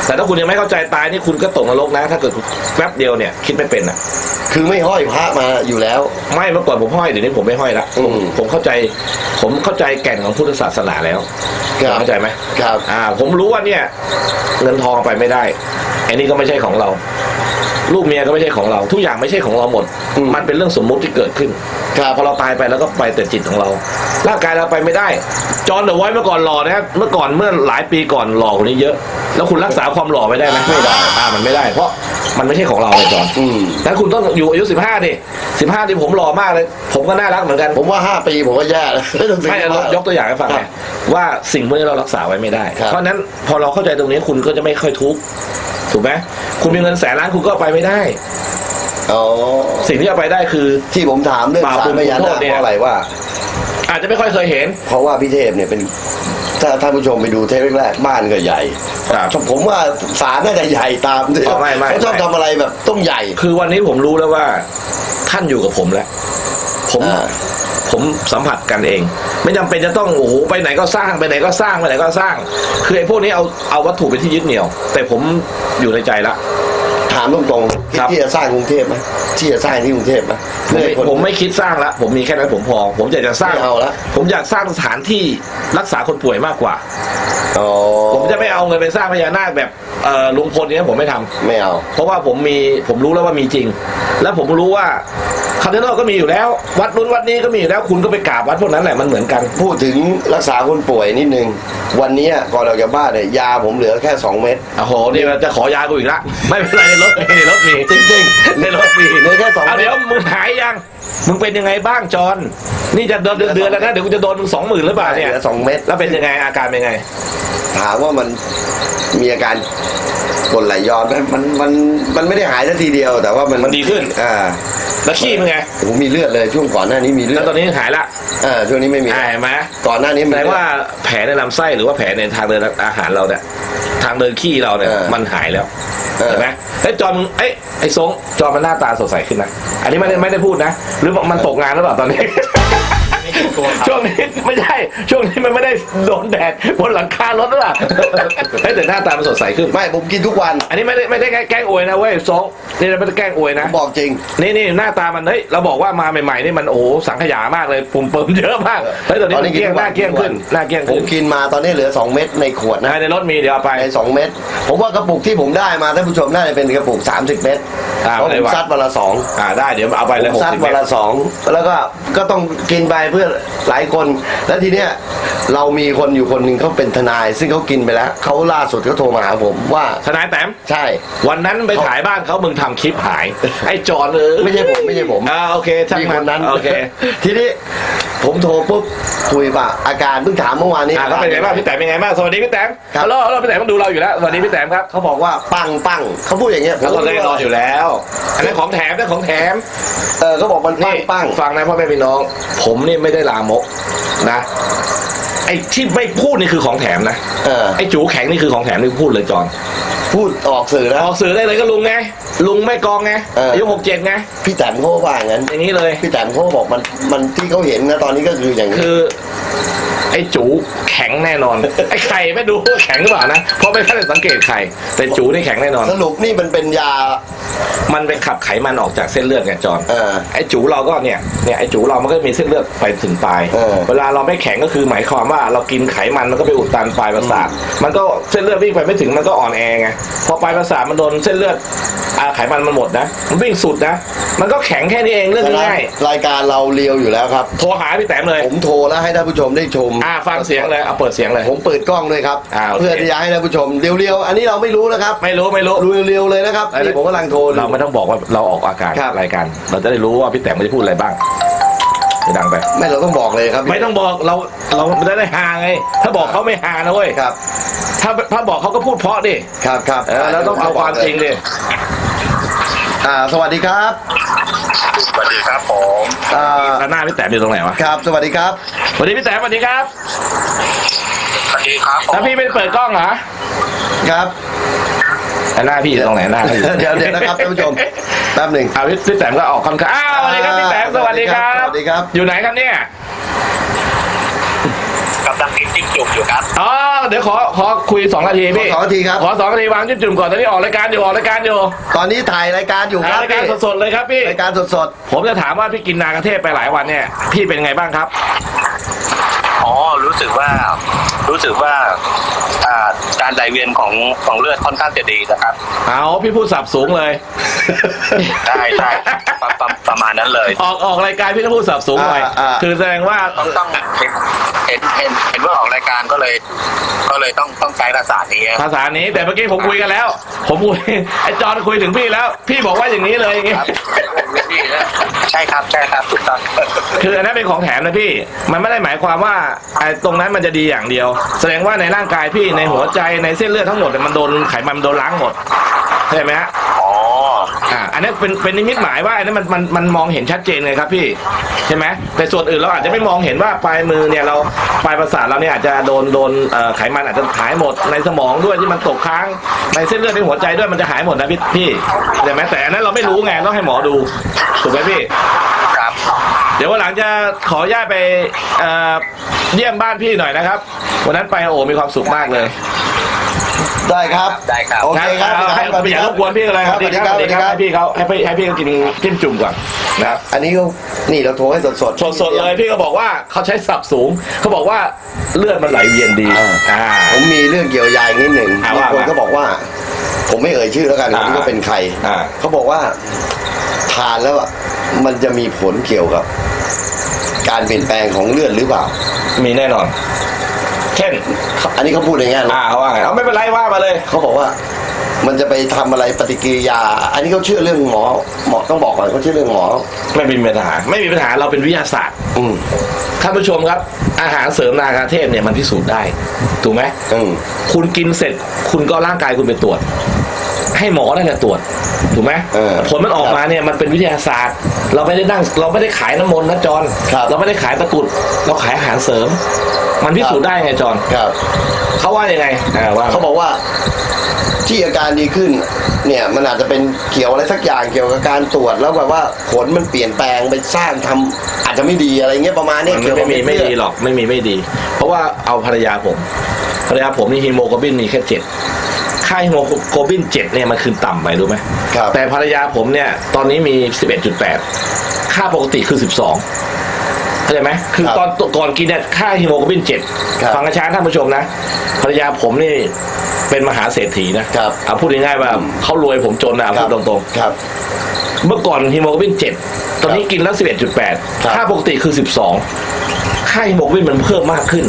Speaker 2: แต่ถ้าคุณยังไม่เข้าใจตายนี่คุณก็ตกนรกนะ ถ้าเกิดแป๊บเดียวเนี่ยคิดไม่เป็นอะ
Speaker 3: คือไม่ห้อยพระมาอยู่แล้ว
Speaker 2: ไม่เมื่อก่อนผมห้อยเดี๋ยวนี้ผมไม่ห้อยละ
Speaker 3: อืม
Speaker 2: ผมเข้าใจ ผมเข้าใจแก่นของพุทธศาสนาแล้ว
Speaker 3: ครับ
Speaker 2: เข้าใจไหม
Speaker 3: ครับ
Speaker 2: อ่า ผมรู้ว่าเนี่ย เงินทองเอาไปไม่ได้ไอ้นี่ก็ไม่ใช่ของเรา ลูกเมียก็ไม่ใช่ของเรา ทุกอย่างไม่ใช่ของเราหมด
Speaker 3: อืม
Speaker 2: มันเป็นเรื่องสมมุติที่เกิดขึ้น
Speaker 3: ครับ
Speaker 2: พอเราตายไปแล้วก็ไปแต่จิตของเรา ร่างกายเราไปไม่ได้ จอห์นเดอะไวท์เมื่อก่อนหล่อนะครับเมื่อก่อนเมื่อหลายปีก่อนหล่อกว่านี้เยอะ แล้วคุณรักษาความหล่อไม่ได้ไหมไม่ได้อ่ามันไม่ได้ เพราะมันไม่ใช่ของเราเลยจอห์น
Speaker 3: อืม
Speaker 2: นั้นคุณต้องอยู่อายุสิบห้าดิสิบห้าที่ผมหล่อมากเลย ผมก็น่ารักเหมือนกัน
Speaker 3: ผมว่าห้าปีผมก็แย่แล้วไม่ต้องถึง
Speaker 2: ไม่
Speaker 3: ว่าย
Speaker 2: กตัวอย่างให้ฟัง
Speaker 3: ครั
Speaker 2: ไง
Speaker 3: บ
Speaker 2: ว่าสิ่งพวกนี้เรารักษาไว้ไม่ได้
Speaker 3: ครับ
Speaker 2: เพราะฉะนั้นพอเราเข้าใจตรงนี้คุณก็จะไม่ค่อยทุกข์ถูกไหม คุณมีเงินแสนล้านคุณก็เอาไปไม่ได้
Speaker 3: อ๋อ
Speaker 2: สิ่งที่เอาไปได้คือ
Speaker 3: ที่ผมถามเรื่อง
Speaker 2: บาป
Speaker 3: สารพญา
Speaker 2: บุญคุณโท
Speaker 3: นา
Speaker 2: ษ
Speaker 3: ค
Speaker 2: เนี่ย
Speaker 3: เพราะอะไรว่า
Speaker 2: อาจจะไม่ค่อยเคยเห็น
Speaker 3: เพราะว่าพี่เทพเนี่ยเป็นถ้าท่านผู้ชมไปดูเทปแรกๆบ้านก็ใหญ่
Speaker 2: ครับ
Speaker 3: ผมว่าสารน่าจะใหญ่ตามที่
Speaker 2: อ๋อไม่ไม่
Speaker 3: เขาชอบ
Speaker 2: ไม่
Speaker 3: ทำอะไรแบบต้องใหญ่
Speaker 2: คือวันนี้ผมรู้แล้วว่า ท่านอยู่กับผมแล้ว ผม
Speaker 3: อ่า
Speaker 2: ผมสัมผัสกันเอง ไม่จำเป็นจะต้องโอ้โหไปไหนก็สร้างไปไหนก็สร้างไปไหนก็สร้าง คือไอ้พวกนี้เอาเอาวัตถุเป็นที่ยึดเหนี่ยว แต่ผมอยู่ในใจละ
Speaker 3: ถามตรงๆคิด
Speaker 2: ครับ
Speaker 3: ที่จะสร้างกรุงเทพไหมที่จะสร้างที่กรุงเทพไหม
Speaker 2: ผม
Speaker 3: เพื่อ
Speaker 2: ไม่
Speaker 3: ให้คน
Speaker 2: ผมไม่คิดสร้างละผมมีแค่นั้นผมพอ ผมอยากจะสร้าง
Speaker 3: ไม่เอาละ
Speaker 2: ผมอยากสร้างสถานที่รักษาคนป่วยมากกว่า
Speaker 3: อ๋อ
Speaker 2: ผมจะไม่เอาเงินไปสร้างพญานาคแบบเอ่อลุงพลเนี้ยผมไม่ทำ
Speaker 3: ไม่เอา
Speaker 2: เพราะว่าผมมีผมรู้แล้วว่ามีจริง แล้วผมรู้ว่าคาร์ดินอลก็มีอยู่แล้ว วัดนู้นวัดนี้ก็มีอยู่แล้ว คุณก็ไปกราบวัดพวกนั้นแหละมันเหมือนกัน
Speaker 3: พูดถึงรักษาคนป่วยนิดนึง วันนี้ก่อนเราจะบ้านเนี่ยยาผมเหลือแค่ 2 เม็ด
Speaker 2: โอ้โหนี่มันจะขอยากูอีกละไม่เป็นไรในรถมีในรถมี
Speaker 3: จริง
Speaker 2: ในรถมี
Speaker 3: เหลือแค่สอง
Speaker 2: เอาเดี๋ยวมึงหายยังมึงเป็นยังไงบ้างจอนนี่จะเดือนเดือนแล้วนะเดี๋ยวกูจะโดนมึงสองหมื่นหรือเปล่าเนี่ย
Speaker 3: เหลือสองเม็ด
Speaker 2: แล้วเป็นยังไงอาการเป็นยังไง
Speaker 3: ถามว่ามันมีอาการ กดไหลย้อนไหมมันมันมันไม่ได้หายทันทีเดียว แต่ว่ามัน
Speaker 2: มันดีขึ้น
Speaker 3: อ่า
Speaker 2: แล้วขี้มึงไง
Speaker 3: ผมมีเลือดเลยช่วงก่อนหน้านี้มีเลือ
Speaker 2: แล้
Speaker 3: ด
Speaker 2: วตอนนี้หายละ
Speaker 3: อ่าช่วงนี้ไม่มี
Speaker 2: หายไหม
Speaker 3: ก่อนหน้านี้
Speaker 2: แส
Speaker 3: มี
Speaker 2: ดง
Speaker 3: เลือด
Speaker 2: ว่าแผลในลำไส้หรือว่าแผลในทางเดินอาหารเราเนี่ยทางเดินขี้เราเนี่ย
Speaker 3: เออ
Speaker 2: มันหายแล้ว
Speaker 3: เออ
Speaker 2: เห็นไหมเอ้ยจอมมึงเอ้ยไอ้สงจอมมันหน้าตาสดใสขึ้นนะอันนี้ไม่ได้ไม่ได้พูดนะ หรือมันตกงานหรือเปล่าตอนนี้ ช่วงนี้ไม่ใช่ ช่วงนี้มันไม่ได้โดนแดดบนหลังคารถหรือเปล่าเฮ้ยแต่หน้าตามันสดใสขึ้น
Speaker 3: ไม่ผมกินทุกวัน
Speaker 2: อันนี้ไม่ได้ไม่ได้แกล้งอวยนะเว้ยสงนี่เราไม่ได้แกล้งอวย
Speaker 3: ผ
Speaker 2: นะ
Speaker 3: มบอกจริง
Speaker 2: นี่นี่หน้าตามันเฮ้ยเราบอกว่ามาใหม่ๆนี่มันโอ้โหสังขยามากเลยปุ่มเปิมเยอะมากเฮ้ยตอนนี้
Speaker 3: ตอน
Speaker 2: มั
Speaker 3: นี้
Speaker 2: นเกลี้ยง
Speaker 3: กิน
Speaker 2: หน้าเกลี้ยงขึ้นหน้าเกลี้ยง
Speaker 3: ผม
Speaker 2: ขึ้น
Speaker 3: กินมาตอนนี้เหลือ 2 เม็ดในขวดนะ
Speaker 2: นะในรถมีเดี๋ยวเอาไป
Speaker 3: ใน2เม็ดผมว่ากระปุกที่ผมได้มาท่านผู้ชมน่าจะเป็นกระปุก 30 เม็ด
Speaker 2: อ่า
Speaker 3: เพราะ
Speaker 2: ไม่
Speaker 3: ผ
Speaker 2: ได้
Speaker 3: ม
Speaker 2: ว่า
Speaker 3: ซัดวันละสอง
Speaker 2: อ่าได้เดี๋ยวเอาไปเลย
Speaker 3: ผม
Speaker 2: หก
Speaker 3: ซัด
Speaker 2: สิบ
Speaker 3: วัน
Speaker 2: เมต
Speaker 3: ละ
Speaker 2: ร
Speaker 3: สองแล้วก็ก็ต้องกินไปเพื่อหลายคน แล้วทีเนี้ยเรามีคนอยู่คนหนึ่งเขาเป็นทนาย ซึ่งเขากินไปแล้วเขาล่าสุดเขาโทรมาหาผมว่า
Speaker 2: ทนายแต้ม
Speaker 3: ใช่
Speaker 2: วันนั้นไปถ่ายบ้านเขามึงทำคลิปหาย ไอ้จอนเออ
Speaker 3: ไม่ใช่ผมไม่ใช่ผม
Speaker 2: อ่าโอเคช่าง
Speaker 3: มีคนนั้น
Speaker 2: โอเค
Speaker 3: ทีนี้ผมโทรปุ๊บคุยป่ะอาการเพิ่งถามเมื่อวานนี้
Speaker 2: อ่าเขาเป็นไงบ้างพี่แต้มเป็นไงบ้างสวัสดีพี่แต้ม
Speaker 3: ครับ
Speaker 2: ฮัลโหลฮัลโหลพี่แต้มมันดูเราอยู่แล้วสวัสดีพี่แต้มครับ
Speaker 3: เขาบอกว่าปังปังเขาพูดอย่างเงี้ย
Speaker 2: เขาก็
Speaker 3: ไม่
Speaker 2: แน่นอน
Speaker 3: ว่า
Speaker 2: อยู่แล้ว อันนั้นของแถมนั่นของแถม
Speaker 3: เออเขาบอกมันปัง
Speaker 2: นี่
Speaker 3: ปัง
Speaker 2: ฟังนะพ่อแม่พี่น้อง ผมนี่ไม่ได้ลามกนะไอ้ที่ไม่พูดนี่คือของแถมนะ
Speaker 3: เออ
Speaker 2: ไอ้จูแข็งนี่คือของแถมนี่พูดเลยจอน
Speaker 3: พูดออกสื่อแล้ว
Speaker 2: ออกสื่อได้เลยก็ลุงไงลุงไม่กองไง
Speaker 3: เอออ
Speaker 2: อายุหกเจ็ดไง
Speaker 3: พี่แตนเขาก็ว่าอย่างนั้น
Speaker 2: อย่างนี้เลย
Speaker 3: พี่แตนเขาก็บอกมันมันที่เขาเห็นนะตอนนี้ก็คืออย่างนี้
Speaker 2: คือ ไอ้จูแข็งแน่นอน ไอ้ไข่ไม่ดูว่าแข็งหรือเปล่านะ เพราะไม่ได้สังเกตไข่แต่จูนี่แข็งแน่นอน
Speaker 3: สรุปนี่มันเป็นยา
Speaker 2: มันไปขับไขมันออกจากเส้นเลือดไงจอน
Speaker 3: เออ
Speaker 2: ไอ้จูเราก็เนี่ยเนี่ยไอ้จูเรามันก็มีเส้นเลือดไปถึงปลาย
Speaker 3: เออ
Speaker 2: เวลาเราไม่แข็งก็คือหมายความว่าเรากินไขมันมันก็ไปอุดตันปลายประสาทมันก็เส้นเลือดวิ่งไปไม่ถึงมันก็อ่อนแอไงพอปลายประสาทมันโดนเส้นเลือด อ่าไขมันมันหมดนะ มันวิ่งสุดนะ มันก็แข็งแค่นี้เองเรื่องง่าย
Speaker 3: รายการเราเลียวอยู่แล้วครับ
Speaker 2: ๆโทรหาพี่แต้มเลย
Speaker 3: ผมโทรแล้วให้ท่านผู้ชมได้ชม
Speaker 2: อ่าฟังเสียงเลยเอาเปิดเสียงเลย
Speaker 3: ผมเปิดกล้องด้วยครับ
Speaker 2: อ่าโอเค
Speaker 3: เพื่อที่จะให้ท่านผู้ชมเรียวๆ อันนี้เราไม่รู้นะครับ
Speaker 2: ไม่รู้ไม่รู้
Speaker 3: รู้เรียวๆเลยนะครับ
Speaker 2: อะไร
Speaker 3: นี่ผมกำลังโทรอยู่
Speaker 2: เราไม่ต้องบอกว่าเราออกอากาศ
Speaker 3: ครับ
Speaker 2: รายการ เราจะได้รู้ว่าพี่แต้มมันจะพูดอะไรบ้างไม่ดังไป
Speaker 3: ไม่เราต้องบอกเลยครับ
Speaker 2: ไม่ต้องบอกเราเราจะได้ฮาไง ถ้าบอกเขาไม่ฮานะเว้ย
Speaker 3: ครับ
Speaker 2: ถ้าถ้าบอกเขาก็พูดเพราะดิ
Speaker 3: ครับครับ
Speaker 2: เออแล้วต้องเอาความจริงดิ
Speaker 3: อ่าสวัสดีครับ
Speaker 4: สวัสดีครับผม
Speaker 3: อ่า
Speaker 2: แล้วหน้าพี่แต้มอยู่ตรงไหนวะ
Speaker 3: ครับ สวัสดีครับ
Speaker 2: สวัสดีพี่แต้มสวัสดีครับ
Speaker 4: สวัสดีครับผม
Speaker 2: แล้วพี่ไม่เปิดกล้องเหรอ
Speaker 3: ครับ
Speaker 2: แล้วหน้าพี่อยู่ตรงไหนหน้าพี่
Speaker 3: เดี๋ยวเดี๋ยวนะครับท่านผู้ชมแป๊บหนึ่ง
Speaker 2: อ่าพี่พี่แต้มก็ออกคำขาอ้าวสวัสดีครับพี่แต้มสวัสดีครับ
Speaker 3: สวัสดีครับ
Speaker 2: อยู่ไหนครับเนี่ย
Speaker 4: กำลังกิน จิ้มจุ่มอยู่ครับ
Speaker 2: อ๋อเดี๋ยวขอขอคุยสองนาทีพี่
Speaker 3: ขอสองนาทีครับ
Speaker 2: ขอสองนาทีวางจิ้มจุ่มก่อนตอนนี้ออกรายการอยู่ออกรายการอยู่
Speaker 3: ตอนนี้ถ่ายรายการอยู่ค
Speaker 2: ถ่าย
Speaker 3: รับ
Speaker 2: รายการ
Speaker 3: พี่
Speaker 2: สดๆเลยครับพี่
Speaker 3: รายการสด
Speaker 2: ผมจะถามว่าพี่กินนากระเทศไปหลายวันเนี่ยพี่เป็นไงบ้างครับ
Speaker 4: อ๋อรู้สึกว่า รู้สึกว่าอ่าการไหลเวียนของของเลือดค่อนข้างจะดีนะครับ
Speaker 2: เอาพี่พูดสับสูงเลย
Speaker 4: ได้ได้ประประประมาณนั้นเลย
Speaker 2: ออกออกรายการพี่ต้องพูดสับสูงหน่อย
Speaker 3: อ่าอ่า
Speaker 2: คือแสดงว่า
Speaker 4: ต้องต้องเห็นเห็นเห็นเห็นว่าออกรายการก็เลย ก็เลยต้องต้องใช้ภาษานี้
Speaker 2: ภาษานี้แต่เมื่อกี้ผมคุยกันแล้ว ผมคุยไอ้จอนคุยถึงพี่แล้ว พี่บอกว่าอย่างนี้เลยอย่าง งี้
Speaker 4: ครับใช่ครับใช่ครับถูกต้อง
Speaker 2: คืออันนั้นเป็นของแถมนะพี่ มันไม่ได้หมายความว่าไอ้ตรงนั้นมันจะดีอย่างเดียว แสดงว่าในร่างกายพี่ในหัวใจในเส้นเลือดทั้งหมดเนี่ยมันโดนไขมันมันโดนล้างหมดเข้าใจไหมฮะ
Speaker 4: อ๋อ
Speaker 2: อ่าอันนี้เป็นเป็นนิมิตหมายว่าอันนั้นมันมันมันมองเห็นชัดเจนเลยครับพี่ใช่ไหมแต่ส่วนอื่นเราอาจจะไม่มองเห็นว่าปลายมือเนี่ยเราปลายประสาทเราเนี่ยอาจจะโดนโดนเอ่อไขมันอาจจะหายหมดในสมองด้วยที่มันตกค้างในเส้นเลือดในหัวใจด้วยมันจะหายหมดนะพี่พี่เข้าใจไหมแต่อันนั้นเราไม่รู้ไงต้องให้หมอดูถูกไหมพี่
Speaker 4: ครับ
Speaker 2: เดี๋ยววันหลังจะขออนุญาตไปเอ่อเยี่ยมบ้านพี่หน่อยนะครับ วันนั้นไปโอ้มีความสุขมากเลย
Speaker 3: ๆได้ครับ
Speaker 4: ได้ครับ
Speaker 3: โอเคครับ
Speaker 2: งั้นเอาให้
Speaker 3: สวัส
Speaker 2: ไม่
Speaker 3: ดี
Speaker 2: อยาก
Speaker 3: ค
Speaker 2: ร
Speaker 3: รับบ
Speaker 2: กวนพี่เลยครับ
Speaker 3: สวัสดีครับ
Speaker 2: สวัสดีครับให้พี่เขาให้พี่ให้พี่เขากินจิ้มจุ่มก่อนนะครับ
Speaker 3: อันนี้ก็นี่เราโทรให้สดๆ
Speaker 2: สดๆเลยพี่ก็บอกว่าเขาใช้สับสูงเขาบอกว่าเลือดมันไหลเวียนดี
Speaker 3: อ่า
Speaker 2: อ่า
Speaker 3: ผมมีเรื่องเกี่ยวยาอีกนิดหนึ่ง
Speaker 2: อ่า
Speaker 3: บาง
Speaker 2: ว่า
Speaker 3: คน
Speaker 2: มา
Speaker 3: ก็บอกว่าผผมไม่เอ่ยชื่อแล้วกัน
Speaker 2: อ่า
Speaker 3: ผมว่าเป็นใคร
Speaker 2: อ่า
Speaker 3: เขาบอกว่า ทานแล้วอะมันจะมีผลเกี่ยวกับ การเปลี่ยนแปลงของเลือดหรือเปล่า
Speaker 2: มีแน่นอน เช่น
Speaker 3: อันนี้เขาพูดอย่างงี้นะ
Speaker 2: อ่าว่าไงเอาไม่เป็นไรว่ามาเลย
Speaker 3: เขาบอกว่า มันจะไปทำอะไรปฏิกิริยา อันนี้เขาเชื่อเรื่องหมอหมอต้องบอกก่อนเขาเชื่อเรื่องหมอ
Speaker 2: ไม่มีปัญหา ไม่มีปัญหาเราเป็นวิทยาศาสตร์
Speaker 3: อืม
Speaker 2: ท่านผู้ชมครับ อาหารเสริมนาคาเทพเนี่ยมันพิสูจน์ได้ ถูกไหม
Speaker 3: อืม
Speaker 2: คุณกินเสร็จคุณก็เอาร่างกายคุณไปตรวจ ให้หมอนั่นแหละตรวจถูกไหม
Speaker 3: เออ
Speaker 2: ผลมันออกมาเนี่ยมันเป็นวิทยาศาสตร์ เราไม่ได้นั่งเราไม่ได้ขายน้ำมนต์นะจอน
Speaker 3: ครับ
Speaker 2: เราไม่ได้ขายตะกรุดเราขายอาหารเสริม มันพิสูจน์ได้ไงจอน
Speaker 3: ครับ
Speaker 2: เขาว่ายังไงอ่าว่า
Speaker 3: เขาบอกว่าที่อาการดีขึ้น เนี่ยมันอาจจะเป็นเกี่ยวอะไรสักอย่างเกี่ยวกับการตรวจแล้วแบบว่าผลมันเปลี่ยนแปลงไปสร้างทำอาจจะไม่ดีอะไรเงี้ยประมาณเนี้ย
Speaker 2: มัน
Speaker 3: เกี่ยวกั
Speaker 2: ไม่
Speaker 3: บ
Speaker 2: มีไม่ดีหรอกไม่มีไม่ดี เพราะว่าเอาภรรยาผม ภรรยาผมนี่ฮีโมโกลบินมีแค่เจ็ด ค่าฮีโมโกลบินเจ็ดเนี่ยมันคือต่ำไปรู้ไหม
Speaker 3: ครับ
Speaker 2: แต่ภรรยาผมเนี่ย ตอนนี้มีสิบเอ็ดจุดแปดค่าปกติคือสิบสองเข้าใจไหมคือ
Speaker 3: ครับ
Speaker 2: ตอนก่อนกินเนี่ยค่าฮีโมโกลบินเจ็ด
Speaker 3: ครับ
Speaker 2: ฟังกระช้าท่านผู้ชมนะ ภรรยาผมนี่เป็นมหาเศรษฐีนะครับเอาพูดง่ายๆว่าเขารวยผมจนนะเอาพูดตรงๆ
Speaker 3: ครับ
Speaker 2: เมื่อก่อนฮีโมโกลบินเจ็ดตอนนี้กินแล้วสิบเอ็ดจุดแปด
Speaker 3: ครับ
Speaker 2: ค่าปกติคือสิบสองค่าฮีโมโกลบินมันเพิ่มมากขึ้น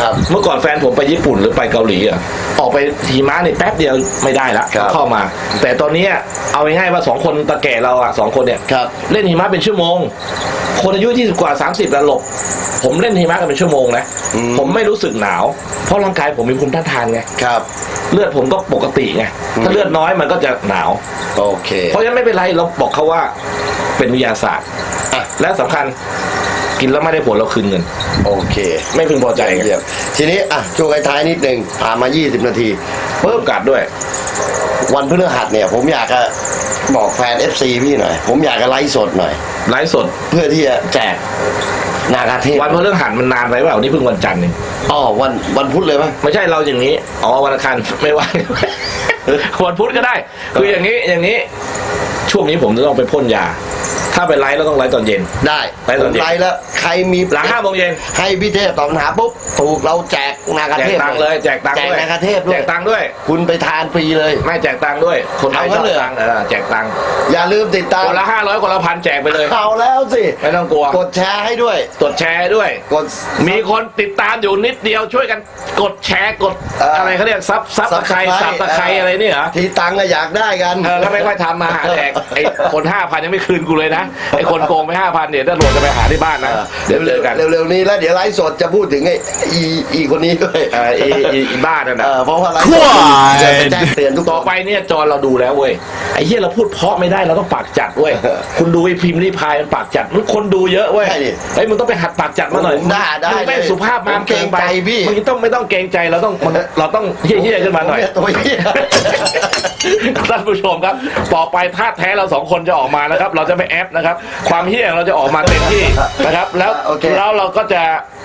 Speaker 3: ครับ
Speaker 2: เมื่อก่อนแฟนผมไปญี่ปุ่นหรือไปเกาหลีอะ ออกไปทีม้าในแป๊บเดียวไม่ได้ละ
Speaker 3: ครับ
Speaker 2: เข้ามา แต่ตอนนี้เอาง่ายๆว่าสองคนตะแก่เราอะสองคนเนี่ย
Speaker 3: ครับ
Speaker 2: เล่นหิมะเป็นชั่วโมง คนอายุยี่สิบกว่าสามสิบแล้วหลบ ผมเล่นหิมะกันเป็นชั่วโมงนะ
Speaker 3: อืม
Speaker 2: ผมไม่รู้สึกหนาว เพราะร่างกายผมมีภูมิต้านทานไง
Speaker 3: ครับ
Speaker 2: เลือดผมก็ปกติไงถ้าเลือดน้อยมันก็จะหนาว
Speaker 3: โอเค
Speaker 2: เพราะฉะนั้นไม่เป็นไรเราบอกเขาว่าเป็นวิทยาศาสตร์
Speaker 3: อะ
Speaker 2: และสำคัญ กินแล้วไม่ได้ผลเราคืนเงิน
Speaker 3: โอเค
Speaker 2: ไม่พึงพอใจไง
Speaker 3: เยี่ยมทีนี้อะช่วงท้ายๆนิดหนึ่งผ่านมา 20 นาที
Speaker 2: เพิ่มกัดด้วย
Speaker 3: วันพฤหัสเนี่ย ผมอยากจะบอกแฟน FC พี่หน่อย ผมอยากจะไลฟ์สดหน่อย
Speaker 2: ไลฟ์สด
Speaker 3: เพื่อที่จะแจกนาคาเทพ
Speaker 2: วันพฤหัสมันนานไปเปล่านี่เพิ่งวันจันทร์เอง
Speaker 3: อ๋อวันวันพุธเลยไหม
Speaker 2: ไม่ใช่เราอย่างนี้ อ๋อวันอังคารไม่ว่าวันพุธก็ได้ คืออย่างนี้อย่างนี้ ช่วงนี้ผมจะต้องไปพ่นยา ถ้าไปไลฟ์เราต้องไลฟ์ตอนเย็น
Speaker 3: ได้
Speaker 2: ไปต
Speaker 3: ผ
Speaker 2: อน
Speaker 3: ม
Speaker 2: เย็น
Speaker 3: ไลฟ์แล้วใครมี
Speaker 2: หลังห้าโมงเย็น
Speaker 3: ให้พี่เทพตอบปัญหาปุ๊บถูกเราแจกนาคา
Speaker 2: แจก
Speaker 3: เทพ
Speaker 2: ตังค์เลยแจกตังค์
Speaker 3: แจก
Speaker 2: ด้วย
Speaker 3: นาคาเทพด้
Speaker 2: แจ
Speaker 3: วย
Speaker 2: กตังค์ด้วย
Speaker 3: คุณไปทานฟรีเลย
Speaker 2: ไม่แจกตังค์ด้วย คนไทย
Speaker 3: เอา
Speaker 2: ช
Speaker 3: งั้
Speaker 2: อบ
Speaker 3: นเลย
Speaker 2: ตังค์เออแจกตังค์
Speaker 3: อย่าลืมติดตาม
Speaker 2: คนละห้าร้อยคนละพันแจกไปเลย
Speaker 3: เอาแล้วสิ
Speaker 2: ไม่ต้องกลัว
Speaker 3: กดแชร์ให้ด้วย
Speaker 2: กดแชร์ด้วย
Speaker 3: กด
Speaker 2: มีคนติดตามอยู่นิดเดียวช่วยกันกดแชร์กด
Speaker 3: เอ่ออ
Speaker 2: อะไรเขาเรียกซับซับตะไคร้
Speaker 3: Subscribe
Speaker 2: ซับตะไคร้อะไรนี่เหรอ
Speaker 3: ทีตังค์อะอยากได้กัน
Speaker 2: เออก็ไม่ค่อยทำมาหาแจกไอ้คนห้าพันยังไม่คืนกูเลยนะไอ้คนโกงไปห้าพันเนี่ยตำรวจจะไปหาที่บ้านนะ เดี๋ยวเจอกัน
Speaker 3: เร็วๆนี้แล้วเดี๋ยวไลฟ์สดจะพูดถึงไอ้อีอีคนนี้ด้วย
Speaker 2: เอออีอีอีบ้านนั่น
Speaker 3: เอ
Speaker 2: นะ
Speaker 3: อเพราะว่าไลฟ์สดจะไปแจ้งเตือนทุก
Speaker 2: ต่อไปเนี่ยจอเราดูแล้วเว้ยไอ้เหี้ยเราพูดเพราะไม่ได้เราต้องปากจัดเว้ย
Speaker 3: เออ
Speaker 2: คุณดูไอ้พิมพ์รีพายมันปากจัดมันคนดูเยอะเว้ย
Speaker 3: ใช่ดิ
Speaker 2: ไอ้ยมึงต้องไปหัดปากจัดมาหน่อย
Speaker 3: ผมได้ได้
Speaker 2: มึงไม่
Speaker 3: เลย
Speaker 2: สุภาพมาก
Speaker 3: ผมเกรงใจพี่
Speaker 2: มึงต้องไม่ต้องเกรงใจเราต้องมันเราต้องเหี้ยๆขึ้นมาหน่อย
Speaker 3: ตัวเหี้ย
Speaker 2: ท่านผู้ชมครับ ต่อไปท่าแท้เราสองคนจะออกมานะครับ เราจะไม่แอปนะครับ ความเฮี้ยของเราจะออกมาเต็มที่นะครับ แล้ว
Speaker 3: โอเค
Speaker 2: แล้วเราก็จะ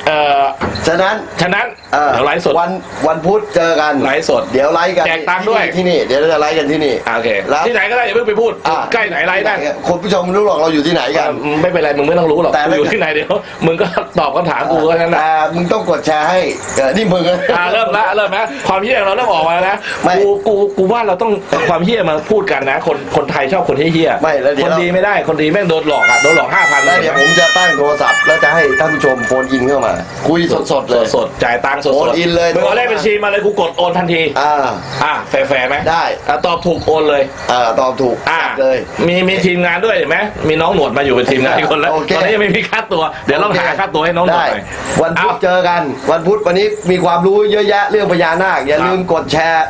Speaker 2: เอ่อ
Speaker 3: ฉะนั้น
Speaker 2: ฉะนั้น
Speaker 3: เอ่อ
Speaker 2: เดี๋ยวไลฟ์สด
Speaker 3: วันวันพุธเจอกัน
Speaker 2: ไลฟ์สด
Speaker 3: เดี๋ยวไลฟ์กัน
Speaker 2: แจกตังค์ด้วย
Speaker 3: ที่นี่ที่นี่เดี๋ยวเราจะไลฟ์กันที่นี่
Speaker 2: อะโอเค
Speaker 3: แล้ว
Speaker 2: ที่ไหนก็ได้อย่าเพิ่งไปพูด
Speaker 3: อะ
Speaker 2: ใกล้ไหนไลฟ์ได้
Speaker 3: คุณผู้ชมไม่รู้หรอกเราอยู่ที่ไหนกัน
Speaker 2: อืมไม่เป็นไรมึงไม่ต้องรู้หรอก
Speaker 3: แต่
Speaker 2: กูอยู่ที่ไหนเดี๋ยวมึงก็ตอบคำถามกูแค่นั้นแหละ
Speaker 3: แต่มึงต้องกดแชร์ให้เออนี่มึงอะ
Speaker 2: อ่าเริ่มละเริ่มนะความเฮี้ยของเราเริ่มออกมาแล้วนะ
Speaker 3: ไม่
Speaker 2: กูกูกูว่าเราต้องเอาความเฮี้ยมาพูดกันนะ คนคนไทยชอบคนเฮี้ยๆ
Speaker 3: ไม่แล้วเดี๋
Speaker 2: ค
Speaker 3: ย
Speaker 2: น
Speaker 3: ว
Speaker 2: ดีไม่ได้คนดีแม่งโดนหลอกอะโดนหลอกห้าพัน
Speaker 3: แล้วเดี๋ยวผมจะตั้งโทรศัพท์แล้วจะให้ท่านผู้ชมโฟนอินเข้ามา คุยสดๆเลย
Speaker 2: สดๆจ่ายตังค์สดๆ
Speaker 3: โอนอินเลย
Speaker 2: มึงเอาเลขบัญชีมาเลยกูกดโอนทันที
Speaker 3: อ่า
Speaker 2: อะแฟร์ๆไหม
Speaker 3: ได้
Speaker 2: อะตอบถูกโอนเลย
Speaker 3: อ่าตอบถูก
Speaker 2: อะ
Speaker 3: เลย
Speaker 2: มีมีทีมงานด้วยเห็นไหมมีน้องหนวดมาอยู่เป็นทีมงานอีกคนแล้ว
Speaker 3: โอเค
Speaker 2: ตอนนี้ยังไม่มีค่าตัวเดี๋ยวเราหาค่าตัวให้น้องหนวด
Speaker 3: ได้
Speaker 2: หน่อย
Speaker 3: วันพุธ
Speaker 2: อ้า
Speaker 3: เจอกัน วันพุธวันนี้มีความรู้เยอะแยะเรื่องพญานาคอย่า
Speaker 2: ครับ
Speaker 3: ลืมกดแชร์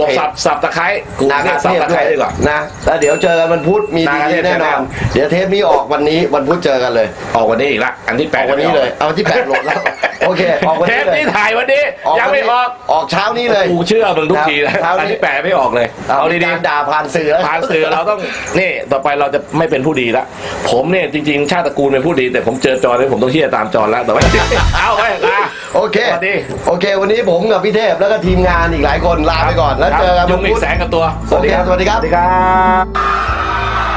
Speaker 2: กดสับสับตะไคร้กู
Speaker 3: นา
Speaker 2: เรี
Speaker 3: คาย
Speaker 2: กสับ
Speaker 3: เทพ
Speaker 2: ตะไค
Speaker 3: ด้
Speaker 2: ร้
Speaker 3: วย
Speaker 2: ดีกว่า
Speaker 3: นะแล้วเดี๋ยวเจอกันวันพุธมี
Speaker 2: นา
Speaker 3: ดี
Speaker 2: คาเทพ
Speaker 3: แน่นอน
Speaker 2: Channel
Speaker 3: เดี๋ยวเทปนี้ออกวันนี้วันพุธเจอกันเลย
Speaker 2: ออกวันนี้อีกละ อันที่แป
Speaker 3: อ
Speaker 2: ด
Speaker 3: อกวันนี้เลย เอาที่แปดโหลดแล้ว โอเค ออกวัน
Speaker 2: เท
Speaker 3: นี้
Speaker 2: ป
Speaker 3: เลย
Speaker 2: นี้ถ่ายวันนี้ยังไม่ออก
Speaker 3: ออกเช้านี้เลย
Speaker 2: กูเชื่อมึงทุกทีนะ
Speaker 3: เช้านี้
Speaker 2: อันที่แปดไม่ออกเลยเอาดี
Speaker 3: การ
Speaker 2: ๆ
Speaker 3: ด่าผ่านสื่อแล้ว
Speaker 2: ผ่านสื่อเราต้องนี่ต่อไปเราจะไม่เป็นผู้ดีละผมเนี่ยจริงๆ ชาติตระกูลเป็นผู้ดี แต่ผมเจอจอนเลยผมต้องเชื่อตามจอนแล้วแต่ว่า เอาไปลา
Speaker 3: โอเค
Speaker 2: สวัสดี
Speaker 3: โอเค วันนี้ผมกับพี่เทพแล้วก็ทีมงานอีกหลายคนลาไปก่อนแล้วเจอกัน
Speaker 2: ยุ
Speaker 3: วั
Speaker 2: ง
Speaker 3: น
Speaker 2: อี
Speaker 3: พุ
Speaker 2: ก
Speaker 3: ธ
Speaker 2: แสงกับตัว
Speaker 3: โอเคสวัสดีครับ
Speaker 2: สวัสดีครับ